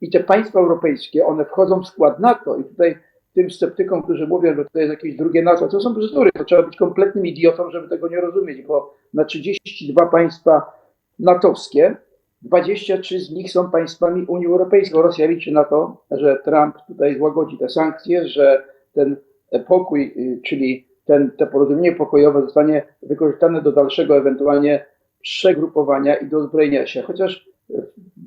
I te państwa europejskie, one wchodzą w skład NATO i tutaj tym sceptykom, którzy mówią, że to jest jakieś drugie NATO, to są bzdury. To trzeba być kompletnym idiotą, żeby tego nie rozumieć, bo na 32 państwa natowskie 23 z nich są państwami Unii Europejskiej. Rosja liczy na to, że Trump tutaj złagodzi te sankcje, że ten pokój, y, czyli ten, te porozumienie pokojowe zostanie wykorzystane do dalszego ewentualnie przegrupowania i do uzbrojenia się. Chociaż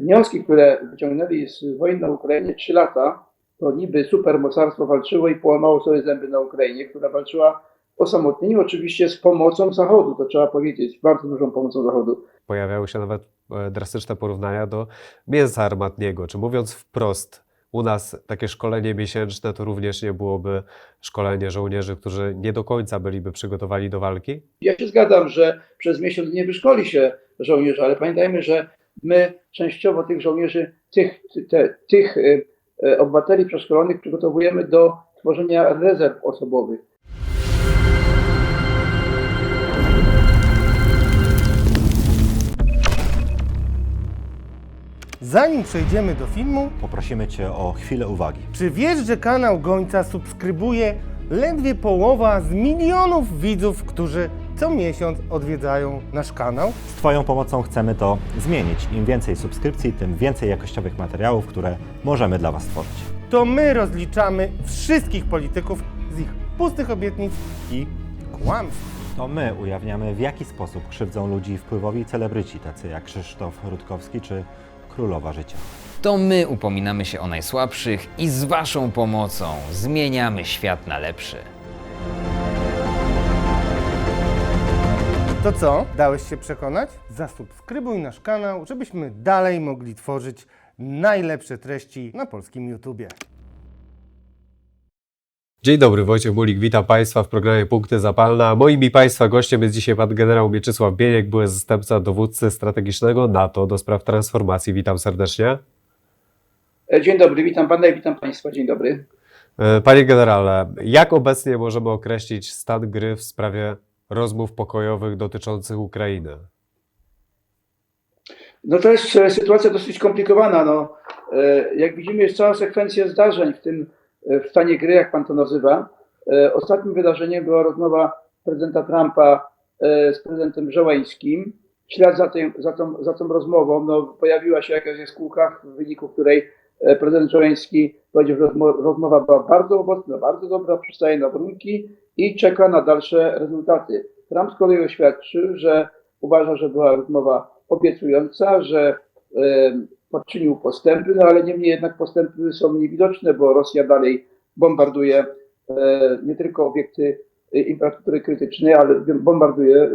wnioski, które wyciągnęli z wojny na Ukrainie 3 lata, to niby supermocarstwo walczyło i połamało sobie zęby na Ukrainie, która walczyła osamotnieniu, oczywiście z pomocą Zachodu, to trzeba powiedzieć, bardzo dużą pomocą Zachodu. Pojawiały się nawet e, drastyczne porównania do mięsa armatniego. Czy mówiąc wprost, u nas takie szkolenie miesięczne to również nie byłoby szkolenie żołnierzy, którzy nie do końca byliby przygotowani do walki? Ja się zgadzam, że przez miesiąc nie wyszkoli się żołnierzy, ale pamiętajmy, że my częściowo tych żołnierzy, tych, te, tych y, y, obywateli przeszkolonych przygotowujemy do tworzenia rezerw osobowych. Zanim przejdziemy do filmu, Poprosimy Cię o chwilę uwagi. czy wiesz, że kanał Gońca subskrybuje ledwie połowa z milionów widzów, którzy co miesiąc odwiedzają nasz kanał? Z Twoją pomocą chcemy to zmienić. Im więcej subskrypcji, tym więcej jakościowych materiałów, które możemy dla Was tworzyć. To my rozliczamy wszystkich polityków z ich pustych obietnic i kłamstw. To my ujawniamy, w jaki sposób krzywdzą ludzi wpływowi celebryci, tacy jak Krzysztof Rutkowski czy Królowa Życia. To my upominamy się o najsłabszych i z Waszą pomocą zmieniamy świat na lepszy. To co? Dałeś się przekonać? Zasubskrybuj nasz kanał, żebyśmy dalej mogli tworzyć najlepsze treści na polskim YouTubie. Dzień dobry, Wojciech Bulik, witam Państwa w programie Punkty Zapalne. A Moim i Państwa gościem jest dzisiaj Pan generał Mieczysław Bieniek, były zastępca dowódcy strategicznego NATO do spraw transformacji. Witam serdecznie. E, Dzień dobry, witam Pana i witam Państwa. Dzień dobry. E, Panie generale, jak obecnie możemy określić stan gry w sprawie rozmów pokojowych dotyczących Ukrainy? No to jest e, sytuacja dosyć skomplikowana. No, e, jak widzimy, jest cała sekwencja zdarzeń w tym e, w stanie gry, jak pan to nazywa. Ostatnim wydarzeniem była rozmowa prezydenta Trumpa z prezydentem Żołańskim. W ślad za, tym, za, tą, za tą rozmową no, pojawiła się jakaś jaskółka, w wyniku której prezydent Żołański powiedział, że rozmo- rozmowa była bardzo owocna, bardzo dobra, przystaje na warunki i czeka na dalsze rezultaty. Trump z kolei oświadczył, że uważa, że była rozmowa obiecująca, że e, poczynił postępy, no ale niemniej jednak postępy są niewidoczne, bo Rosja dalej bombarduje e, nie tylko obiekty e, infrastruktury krytycznej, ale bombarduje e,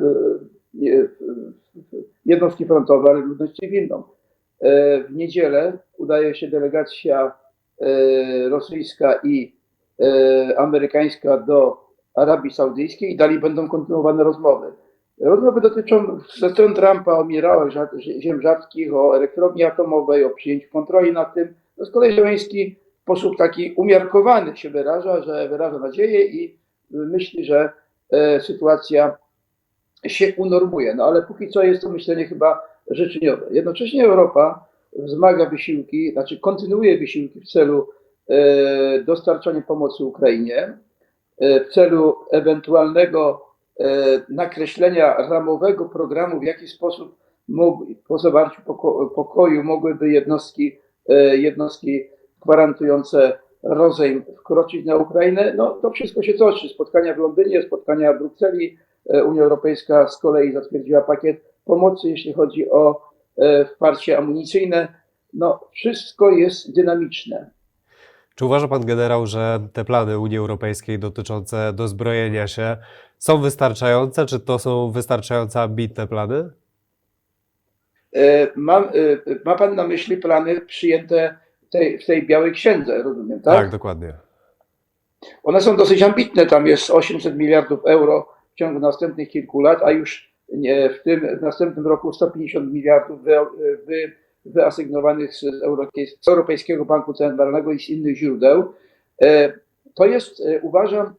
jednostki frontowe, ale ludność cywilną. E, W niedzielę udaje się delegacja e, rosyjska i e, amerykańska do Arabii Saudyjskiej i dalej będą kontynuowane rozmowy. Rozmowy dotyczą ze strony Trumpa o minerałach ziem rzadkich, o elektrowni atomowej, o przyjęciu kontroli nad tym. No z kolei Zełenski w sposób taki umiarkowany się wyraża, że wyraża nadzieję i myśli, że sytuacja się unormuje. No ale póki co jest to myślenie chyba życzeniowe. Jednocześnie Europa wzmaga wysiłki, znaczy kontynuuje wysiłki w celu e, dostarczania pomocy Ukrainie, e, w celu ewentualnego e, nakreślenia ramowego programu, w jaki sposób po zawarciu poko- pokoju mogłyby jednostki, jednostki gwarantujące rozejm wkroczyć na Ukrainę. No to wszystko się toczy. Spotkania w Londynie, spotkania w Brukseli. Unia Europejska z kolei zatwierdziła pakiet pomocy, jeśli chodzi o e, wsparcie amunicyjne. No wszystko jest dynamiczne. Czy uważa Pan generał, że te plany Unii Europejskiej dotyczące dozbrojenia się są wystarczające? Czy to są wystarczająco ambitne plany? E, Mam, e, ma Pan na myśli plany przyjęte w tej, w tej białej księdze, rozumiem, tak? tak dokładnie. One są dosyć ambitne, tam jest 800 miliardów euro w ciągu następnych kilku lat, a już w tym w następnym roku 150 miliardów wy, wy, wyasygnowanych z, z Europejskiego Banku Centralnego i z innych źródeł. E, To jest, e, uważam,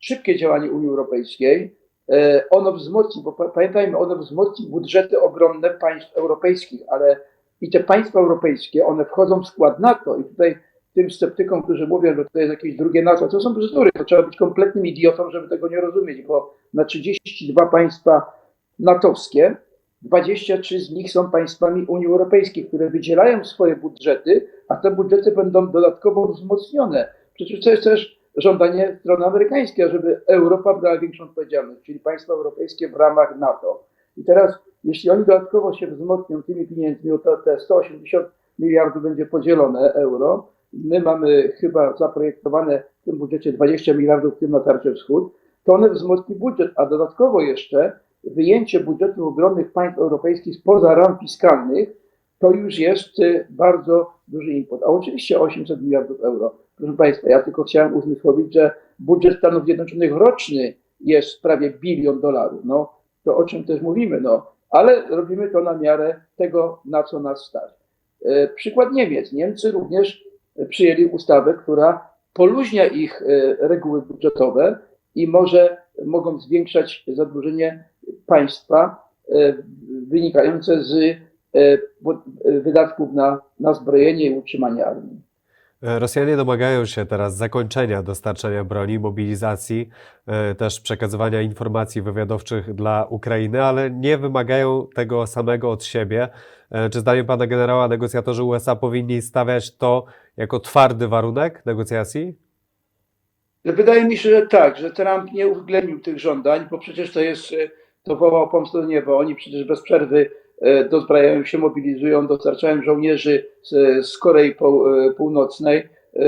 szybkie działanie Unii Europejskiej. E, Ono wzmocni, bo pa- pamiętajmy, ono wzmocni budżety obronne państw europejskich, ale I te państwa europejskie, one wchodzą w skład NATO i tutaj tym sceptykom, którzy mówią, że to jest jakieś drugie NATO, to są bzdury. To trzeba być kompletnym idiotą, żeby tego nie rozumieć, bo na 32 państwa natowskie 23 z nich są państwami Unii Europejskiej, które wydzielają swoje budżety, a te budżety będą dodatkowo wzmocnione. Przecież to jest też żądanie strony amerykańskiej, żeby Europa brała większą odpowiedzialność, czyli państwa europejskie w ramach NATO. I teraz, jeśli oni dodatkowo się wzmocnią tymi pieniędzmi, to te 180 miliardów będzie podzielone euro, my mamy chyba zaprojektowane w tym budżecie 20 miliardów, w tym na tarczę wschód, to one wzmocni budżet, a dodatkowo jeszcze wyjęcie budżetów obronnych państw europejskich spoza ram fiskalnych, to już jest y, bardzo duży import. A oczywiście 800 miliardów euro. Proszę Państwa, ja tylko chciałem uzmysłowić, że budżet Stanów Zjednoczonych roczny jest prawie bilion dolarów. No, to o czym też mówimy, no, ale robimy to na miarę tego, na co nas stać. E, Przykład Niemiec. Niemcy również przyjęli ustawę, która poluźnia ich e, reguły budżetowe i może mogą zwiększać zadłużenie państwa e, wynikające z e, e, wydatków na, na zbrojenie i utrzymanie armii. Rosjanie domagają się teraz zakończenia dostarczania broni, mobilizacji, też przekazywania informacji wywiadowczych dla Ukrainy, ale nie wymagają tego samego od siebie. Czy zdaniem pana generała negocjatorzy USA powinni stawiać to jako twardy warunek negocjacji? Wydaje mi się, że tak, że Trump nie uwzględnił tych żądań, bo przecież to jest, to wołał pomstę do nieba. Oni przecież bez przerwy e, dozbrajają się, mobilizują, dostarczają żołnierzy z, z Korei e, Północnej, e,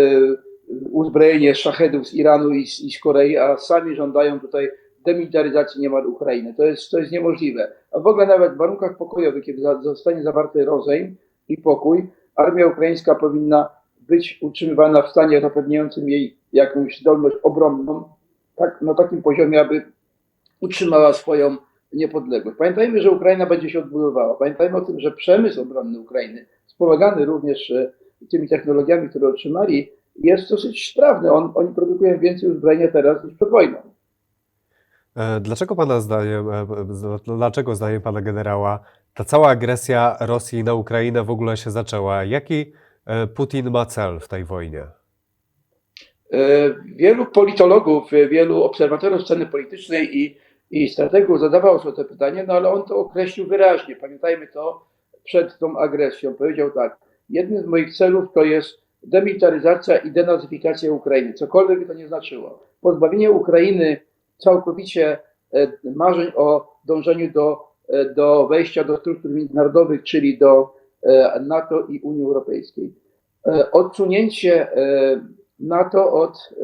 uzbrojenie szachedów z Iranu i z, i z Korei, a sami żądają tutaj demilitaryzacji niemal Ukrainy. To jest, to jest niemożliwe. A w ogóle nawet w warunkach pokojowych, kiedy zostanie zawarty rozejm i pokój, armia ukraińska powinna być utrzymywana w stanie zapewniającym jej jakąś zdolność obronną, tak, na takim poziomie, aby utrzymała swoją niepodległość. Pamiętajmy, że Ukraina będzie się odbudowała. Pamiętajmy o tym, że przemysł obronny Ukrainy, wspomagany również e, tymi technologiami, które otrzymali, jest dosyć sprawny. On, oni produkują więcej uzbrojenia teraz niż przed wojną. E, Dlaczego pana zdaniem, e, z- dlaczego zdaniem pana generała ta cała agresja Rosji na Ukrainę w ogóle się zaczęła? Jaki Putin ma cel w tej wojnie? Wielu politologów, wielu obserwatorów sceny politycznej i, i strategów zadawało sobie to pytanie, no ale on to określił wyraźnie. Pamiętajmy to przed tą agresją. Powiedział tak, jednym z moich celów to jest demilitaryzacja i denazyfikacja Ukrainy, cokolwiek by to nie znaczyło. Pozbawienie Ukrainy całkowicie e, marzeń o dążeniu do, e, do wejścia do struktur międzynarodowych, czyli do e, NATO i Unii Europejskiej. Odsunięcie NATO od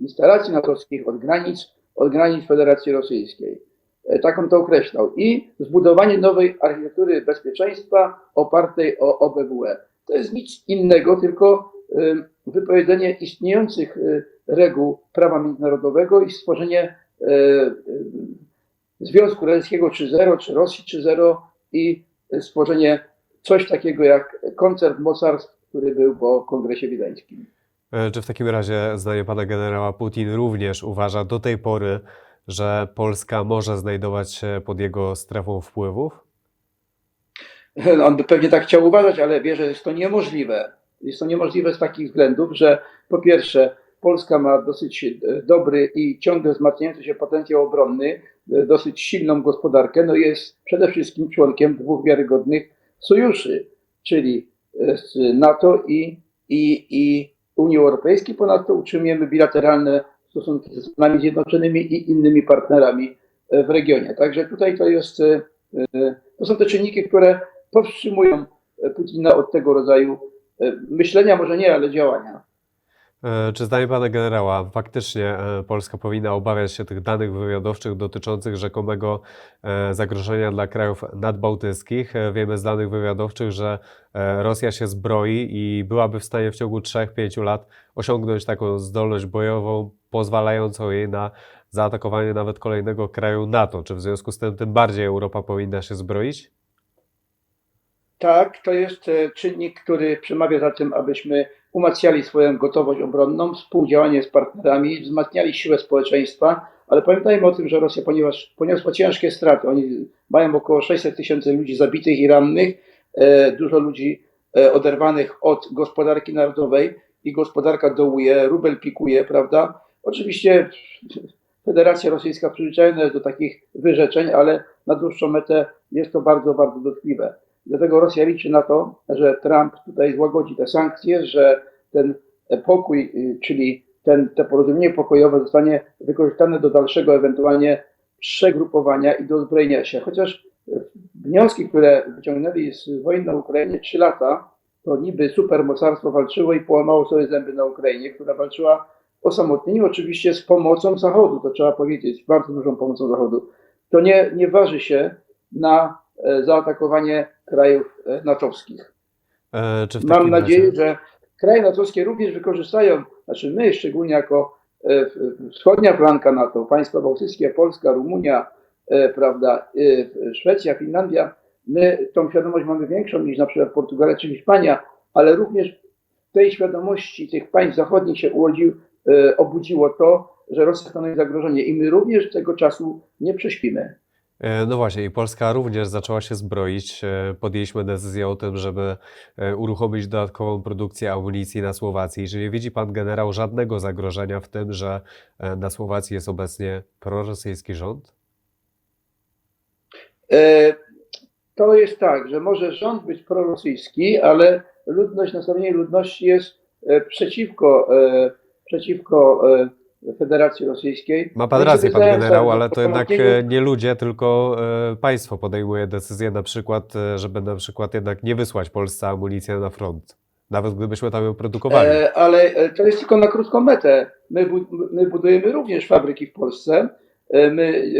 instalacji natowskich, od granic, od granic Federacji Rosyjskiej. E, Tak on to określał. I zbudowanie nowej architektury bezpieczeństwa opartej o OBWE. To jest nic innego, tylko wypowiedzenie istniejących e, reguł prawa międzynarodowego i stworzenie e, Związku Radzieckiego 3.0, czy Rosji 3.0 i stworzenie coś takiego jak koncert mocarstw, który był po Kongresie Wiedeńskim. E, Czy w takim razie, zdaniem pana generała, Putin również uważa do tej pory, że Polska może znajdować się pod jego strefą wpływów? On by pewnie tak chciał uważać, ale wie, że jest to niemożliwe. Jest to niemożliwe z takich względów, że po pierwsze Polska ma dosyć e, dobry i ciągle wzmacniający się potencjał obronny, e, dosyć silną gospodarkę, no jest przede wszystkim członkiem dwóch wiarygodnych sojuszy, czyli NATO i, i, i Unii Europejskiej. Ponadto utrzymujemy bilateralne stosunki ze Stanami Zjednoczonymi i innymi partnerami e, w regionie. Także tutaj to jest, e, e, to są te czynniki, które powstrzymują Putina od tego rodzaju myślenia, może nie, ale działania. E, Czy zdaniem pana generała faktycznie e, Polska powinna obawiać się tych danych wywiadowczych dotyczących rzekomego e, zagrożenia dla krajów nadbałtyckich? Wiemy z danych wywiadowczych, że Rosja się zbroi i byłaby w stanie w ciągu 3-5 lat osiągnąć taką zdolność bojową pozwalającą jej na zaatakowanie nawet kolejnego kraju NATO. Czy w związku z tym tym bardziej Europa powinna się zbroić? Tak, to jest czynnik, który przemawia za tym, abyśmy umacniali swoją gotowość obronną, współdziałanie z partnerami, wzmacniali siłę społeczeństwa, ale pamiętajmy o tym, że Rosja, ponieważ poniosła ciężkie straty, oni mają około 600 tysięcy ludzi zabitych i rannych, e, dużo ludzi e, oderwanych od gospodarki narodowej i gospodarka dołuje, rubel pikuje, prawda? Oczywiście Federacja Rosyjska przyzwyczajona jest do takich wyrzeczeń, ale na dłuższą metę jest to bardzo, bardzo dotkliwe. Dlatego Rosja liczy na to, że Trump tutaj złagodzi te sankcje, że ten pokój, y, czyli ten, to porozumienie pokojowe zostanie wykorzystane do dalszego ewentualnie przegrupowania i do uzbrojenia się. Chociaż y, wnioski, które wyciągnęli z wojny na Ukrainie 3 lata, to niby supermocarstwo walczyło i połamało sobie zęby na Ukrainie, która walczyła osamotnieniu, oczywiście z pomocą Zachodu, to trzeba powiedzieć, bardzo dużą pomocą Zachodu. To nie, nie waży się na e, zaatakowanie krajów e, natowskich. E, w Mam nadzieję, razie, że kraje natowskie również wykorzystają, znaczy my szczególnie jako e, wschodnia flanka NATO, państwa bałtyckie, Polska, Rumunia, e, prawda, e, Szwecja, Finlandia, my tą świadomość mamy większą niż na przykład Portugalia czy Hiszpania, ale również w tej świadomości tych państw zachodnich się urodził, e, obudziło to, że Rosja stanowi zagrożenie i my również tego czasu nie prześpimy. E, No właśnie, i Polska również zaczęła się zbroić. E, Podjęliśmy decyzję o tym, żeby e, uruchomić dodatkową produkcję amunicji na Słowacji. Czy nie widzi pan generał żadnego zagrożenia w tym, że na Słowacji jest obecnie prorosyjski rząd? To jest tak, że może rząd być prorosyjski, ale ludność, nastawienie ludności jest przeciwko, przeciwko Federacji Rosyjskiej. Ma pan Oni rację, pan generał, ale to jednak e, nie ludzie, tylko e, państwo podejmuje decyzję na przykład, e, żeby na przykład jednak nie wysłać Polsce amunicji na front. Nawet gdybyśmy tam ją produkowali. Ale to jest tylko na krótką metę. My, my budujemy również fabryki w Polsce. My,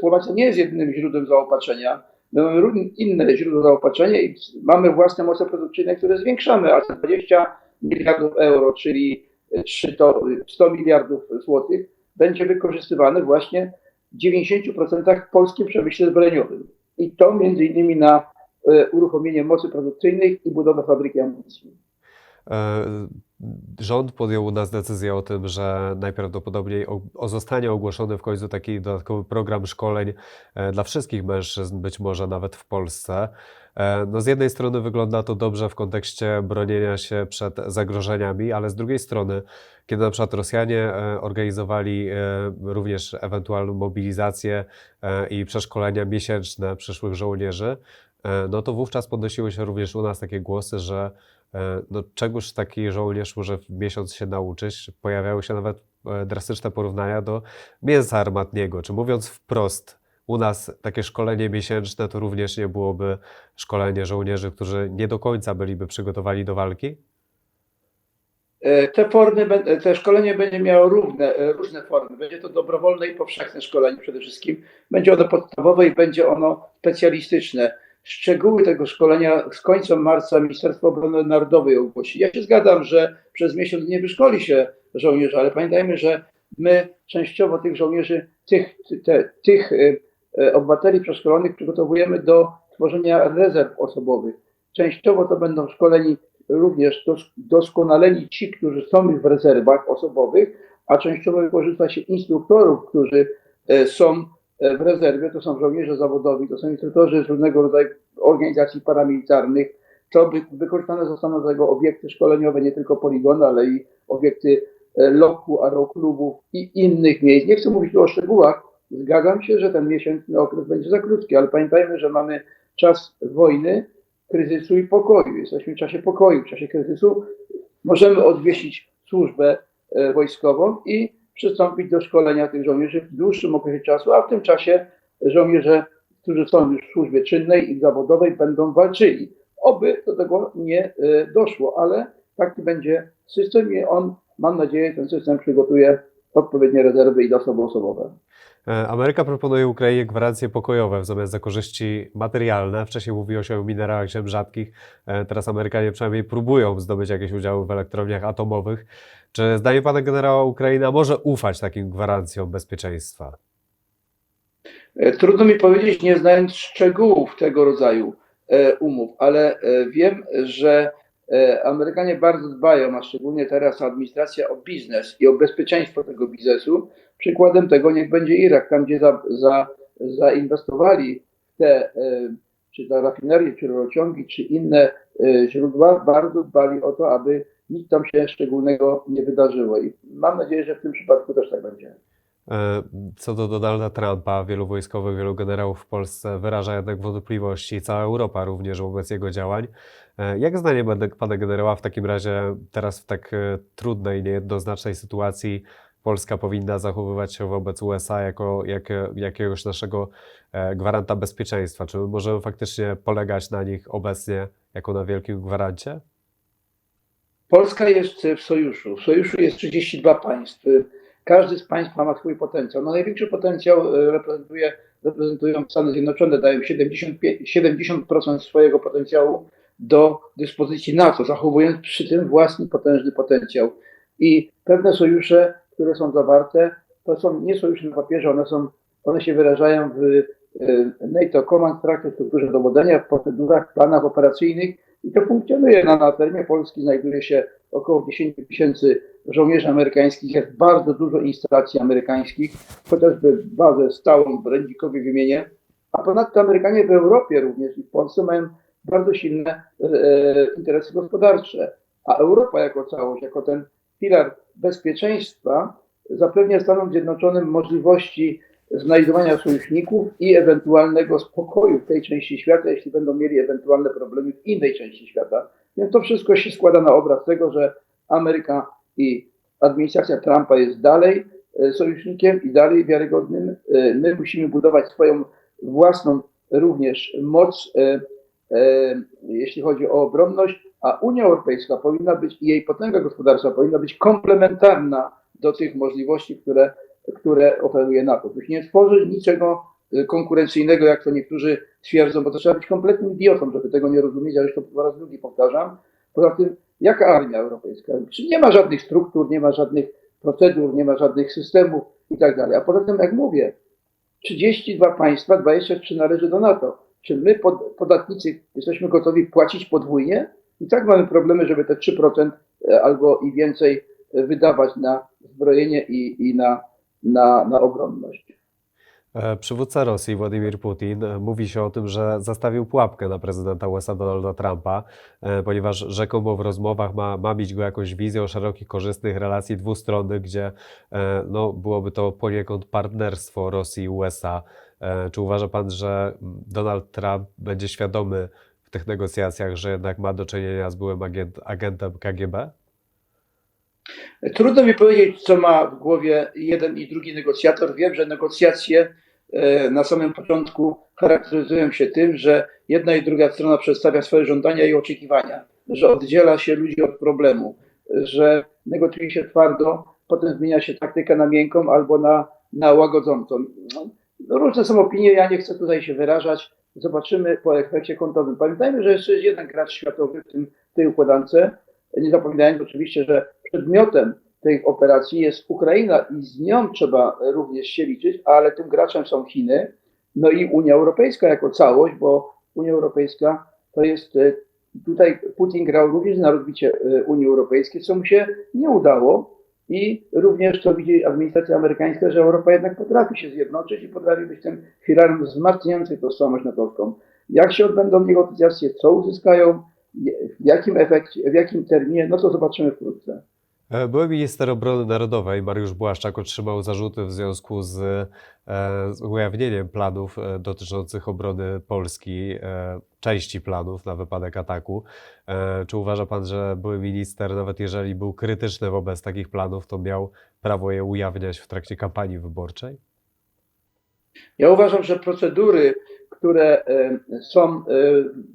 Słowacja nie jest jedynym źródłem zaopatrzenia. My mamy inne źródła zaopatrzenia i mamy własne moce produkcyjne, które zwiększamy, a te 20 miliardów euro, czyli 3 to 100 miliardów złotych, będzie wykorzystywane właśnie w 90% w polskim przemyśle zbrojeniowym. I to między innymi na e, uruchomienie mocy produkcyjnych i budowę fabryki amunicji. E, Rząd podjął u nas decyzję o tym, że najprawdopodobniej o, o zostanie ogłoszony w końcu taki dodatkowy program szkoleń e, dla wszystkich mężczyzn, być może nawet w Polsce. E, No z jednej strony wygląda to dobrze w kontekście bronienia się przed zagrożeniami, ale z drugiej strony, kiedy na przykład Rosjanie e, organizowali również ewentualną mobilizację i przeszkolenia miesięczne przyszłych żołnierzy, no to wówczas podnosiły się również u nas takie głosy, że No, czegoż taki żołnierz może w miesiąc się nauczyć? Pojawiały się nawet e, drastyczne porównania do mięsa armatniego. Czy mówiąc wprost, u nas takie szkolenie miesięczne to również nie byłoby szkolenie żołnierzy, którzy nie do końca byliby przygotowani do walki? E, Te formy, te szkolenie będzie miało równe, e, różne formy. Będzie to dobrowolne i powszechne szkolenie przede wszystkim. Będzie ono podstawowe i będzie ono specjalistyczne. Szczegóły tego szkolenia z końcem marca Ministerstwo Obrony Narodowej ogłosi. Ja się zgadzam, że przez miesiąc nie wyszkoli się żołnierzy, ale pamiętajmy, że my częściowo tych żołnierzy, tych, te, tych e, e, obywateli przeszkolonych przygotowujemy do tworzenia rezerw osobowych. Częściowo to będą szkoleni również dos- doskonaleni ci, którzy są już w rezerwach osobowych, a częściowo wykorzysta się instruktorów, którzy e, są w rezerwie, to są żołnierze zawodowi, to są instruktorzy z różnego rodzaju organizacji paramilitarnych. To wykorzystane zostaną do tego obiekty szkoleniowe, nie tylko poligony, ale i obiekty e, loku, aeroklubów i innych miejsc. Nie chcę mówić tu o szczegółach. Zgadzam się, że ten miesięczny okres będzie za krótki, ale pamiętajmy, że mamy czas wojny, kryzysu i pokoju. Jesteśmy w czasie pokoju, w czasie kryzysu. Możemy odwiesić służbę e, wojskową i przystąpić do szkolenia tych żołnierzy w dłuższym okresie czasu, a w tym czasie żołnierze, którzy są już w służbie czynnej i zawodowej, będą walczyli. Oby do tego nie e, doszło, ale taki będzie system i on, mam nadzieję, ten system przygotuje odpowiednie rezerwy i zasoby osobowe. E, Ameryka proponuje Ukrainie gwarancje pokojowe w zamian za korzyści materialne. Wcześniej mówiło się o minerałach ziem rzadkich. E, Teraz Amerykanie przynajmniej próbują zdobyć jakieś udziały w elektrowniach atomowych. Czy zdaniem pana generała Ukraina może ufać takim gwarancjom bezpieczeństwa? E, Trudno mi powiedzieć, nie znając szczegółów tego rodzaju umów, ale wiem, że Amerykanie bardzo dbają, a szczególnie teraz administracja o biznes i o bezpieczeństwo tego biznesu. Przykładem tego niech będzie Irak, tam gdzie za, za, zainwestowali w te e, czy to rafinerie, czy rurociągi, czy inne e, źródła, bardzo dbali o to, aby nic tam się szczególnego nie wydarzyło. I mam nadzieję, że w tym przypadku też tak będzie. E, Co do Donalda Trumpa, wielu wojskowych, wielu generałów w Polsce wyraża jednak wątpliwości, cała Europa również wobec jego działań. E, Jak zdaniem pana- pana generała w takim razie teraz w tak e, trudnej, niejednoznacznej sytuacji Polska powinna zachowywać się wobec USA jako jak, jakiegoś naszego e, gwaranta bezpieczeństwa? Czy my możemy faktycznie polegać na nich obecnie jako na wielkim gwarancie? Polska jest w sojuszu. W sojuszu jest 32 państw. Każdy z państwa ma swój potencjał. No największy potencjał e, reprezentuje, reprezentują Stany Zjednoczone, dają 75, 70% swojego potencjału do dyspozycji NATO, zachowując przy tym własny potężny potencjał. I pewne sojusze, które są zawarte, to są nie sojusze na papierze, one, są, one się wyrażają w e, NATO Command Structure, strukturze dowodzenia, w procedurach, planach operacyjnych i to funkcjonuje. Na, na terenie Polski znajduje się około 10 tysięcy żołnierzy amerykańskich, jest bardzo dużo instalacji amerykańskich, chociażby bazę stałą w Rędzikowie wymienię, a ponadto Amerykanie w Europie również i w Polsce mają bardzo silne e, interesy gospodarcze, a Europa jako całość, jako ten filar bezpieczeństwa zapewnia Stanom Zjednoczonym możliwości znajdowania sojuszników i ewentualnego spokoju w tej części świata, jeśli będą mieli ewentualne problemy w innej części świata. Więc to wszystko się składa na obraz tego, że Ameryka i administracja Trumpa jest dalej e, sojusznikiem i dalej wiarygodnym. E, My musimy budować swoją własną również moc, e, e, jeśli chodzi o obronność, a Unia Europejska powinna być i jej potęga gospodarcza powinna być komplementarna do tych możliwości, które, które oferuje NATO. Już nie tworzy niczego e, konkurencyjnego, jak to niektórzy twierdzą, bo to trzeba być kompletnym idiotą, żeby tego nie rozumieć, a już to po raz drugi powtarzam. Poza tym, jaka armia europejska? Czy nie ma żadnych struktur, nie ma żadnych procedur, nie ma żadnych systemów i tak dalej. A poza tym, jak mówię, 32 państwa, 23 należy do NATO. Czy my, pod, podatnicy, jesteśmy gotowi płacić podwójnie? I tak mamy problemy, żeby te 3% e, albo i więcej e, wydawać na zbrojenie i, i na, na, na obronność. E, Przywódca Rosji, Władimir Putin, mówi się o tym, że zastawił pułapkę na prezydenta USA Donalda Trumpa, ponieważ rzekomo w rozmowach ma, ma mieć go jakąś wizją szerokich, korzystnych relacji dwustronnych, gdzie no, byłoby to poniekąd partnerstwo Rosji i USA. E, Czy uważa Pan, że Donald Trump będzie świadomy w tych negocjacjach, że jednak ma do czynienia z byłym agent, agentem KGB? Trudno mi powiedzieć, co ma w głowie jeden i drugi negocjator. Wiem, że negocjacje e, na samym początku charakteryzują się tym, że jedna i druga strona przedstawia swoje żądania i oczekiwania, że oddziela się ludzi od problemu, że negocjuje się twardo, potem zmienia się taktykę na miękką albo na, na łagodzącą. No, różne są opinie, ja nie chcę tutaj się wyrażać. Zobaczymy po efekcie końcowym. Pamiętajmy, że jeszcze jest jeden gracz światowy w, tym, tej układance. Nie zapominając oczywiście, że przedmiotem tej operacji jest Ukraina i z nią trzeba również się liczyć, ale tym graczem są Chiny, no i Unia Europejska jako całość, bo Unia Europejska to jest, e, tutaj Putin grał również na rozbicie e, Unii Europejskiej, co mu się nie udało i również to widzi administracja amerykańska, że Europa jednak potrafi się zjednoczyć i potrafi być tym filarem wzmacniającym tożsamość natowską. Jak się odbędą negocjacje, co uzyskają, w jakim efekcie, w jakim terminie, no to zobaczymy wkrótce. E, Były minister obrony narodowej Mariusz Błaszczak otrzymał zarzuty w związku z, e, z ujawnieniem planów e, dotyczących obrony Polski, części planów na wypadek ataku. Czy uważa Pan, że były minister, nawet jeżeli był krytyczny wobec takich planów, to miał prawo je ujawniać w trakcie kampanii wyborczej? Ja uważam, że procedury, które są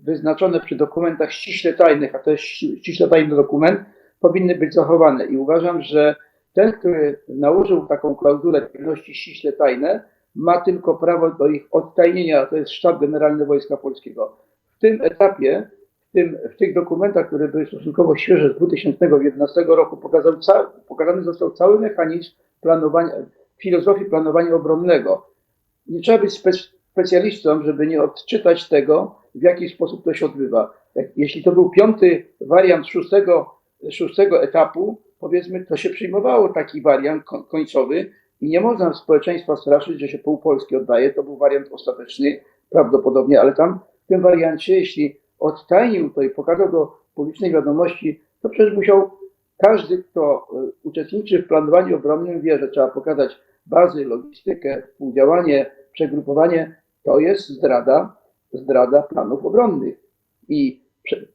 wyznaczone przy dokumentach ściśle tajnych, a to jest ści- ściśle tajny dokument, powinny być zachowane. I uważam, że ten, który nałożył taką klauzulę pilności ściśle tajne, ma tylko prawo do ich odtajnienia, to jest Sztab Generalny Wojska Polskiego. W tym etapie, w, tym, w tych dokumentach, które były stosunkowo świeże z 2011 roku, pokazał ca, pokazany został cały mechanizm planowania, filozofii planowania obronnego. Nie trzeba być spe, specjalistą, żeby nie odczytać tego, w jaki sposób to się odbywa. Jeśli to był piąty wariant szóstego, szóstego etapu, powiedzmy, to się przyjmowało taki wariant ko- końcowy i nie można społeczeństwa straszyć, że się pół Polski oddaje. To był wariant ostateczny prawdopodobnie, ale tam tym wariancie, jeśli odtajnił to i pokazał do publicznej wiadomości, to przecież musiał każdy, kto e, uczestniczy w planowaniu obronnym, wie, że trzeba pokazać bazy, logistykę, współdziałanie, przegrupowanie. To jest zdrada, zdrada planów obronnych. I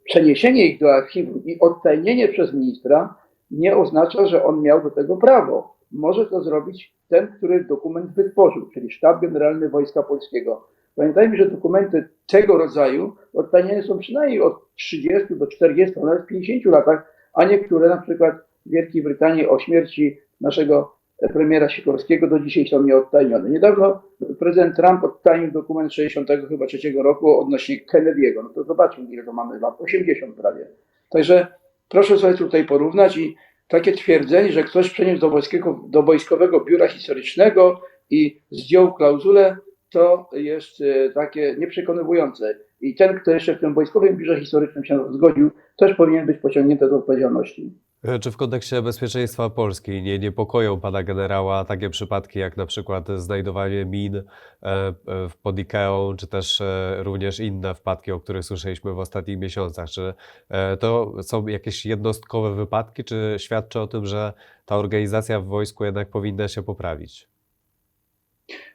przeniesienie ich do archiwum i odtajnienie przez ministra nie oznacza, że on miał do tego prawo. Może to zrobić ten, który dokument wytworzył, czyli Sztab Generalny Wojska Polskiego. Pamiętajmy, że dokumenty tego rodzaju odtajniane są przynajmniej od 30 do 40, a nawet 50 latach, a niektóre na przykład w Wielkiej Brytanii o śmierci naszego premiera Sikorskiego do dzisiaj są nieodtajnione. Niedawno prezydent Trump odtajnił dokument 60 chyba trzeciego roku odnośnie Kennedy'ego. No to zobaczmy, ile to mamy lat. 80 prawie. Także proszę sobie tutaj porównać i takie twierdzenie, że ktoś przeniósł do, do Wojskowego Biura Historycznego i zdjął klauzulę, to jest e, takie nieprzekonywujące. I ten, kto jeszcze w tym Wojskowym Biurze Historycznym się zgodził, też powinien być pociągnięty do odpowiedzialności. E, Czy w kontekście bezpieczeństwa Polski nie niepokoją pana generała takie przypadki jak na przykład znajdowanie min e, e, pod Ikeą, czy też również inne wpadki, o których słyszeliśmy w ostatnich miesiącach? Czy to są jakieś jednostkowe wypadki, czy świadczy o tym, że ta organizacja w wojsku jednak powinna się poprawić?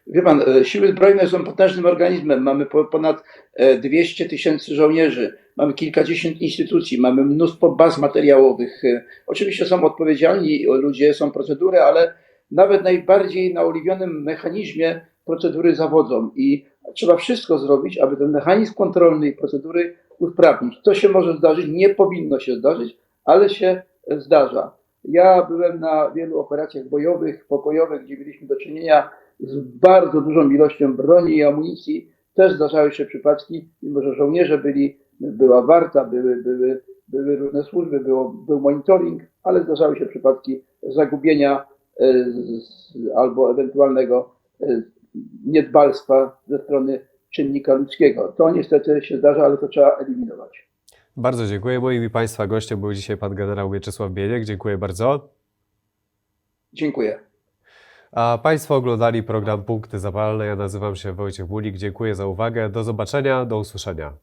Wie pan, e, siły zbrojne są potężnym organizmem. Mamy po- ponad e, 200 tysięcy żołnierzy, mamy kilkadziesiąt instytucji, mamy mnóstwo baz materiałowych. E, Oczywiście są odpowiedzialni ludzie, są procedury, ale nawet najbardziej naoliwionym mechanizmie procedury zawodzą i trzeba wszystko zrobić, aby ten mechanizm kontrolny i procedury usprawnić. To się może zdarzyć, nie powinno się zdarzyć, ale się e, zdarza. Ja byłem na wielu operacjach bojowych, pokojowych, gdzie mieliśmy do czynienia z bardzo dużą ilością broni i amunicji. Też zdarzały się przypadki, mimo że żołnierze byli, była warta, były, były, były różne służby, było, był monitoring, ale zdarzały się przypadki zagubienia e, albo ewentualnego e, niedbalstwa ze strony czynnika ludzkiego. To niestety się zdarza, ale to trzeba eliminować. Bardzo dziękuję. Moim i Państwa gościem był dzisiaj pan generał Mieczysław Bieniek. Dziękuję bardzo. Dziękuję. A Państwo oglądali program Punkty Zapalne. Ja nazywam się Wojciech Bulik. Dziękuję za uwagę. Do zobaczenia, do usłyszenia.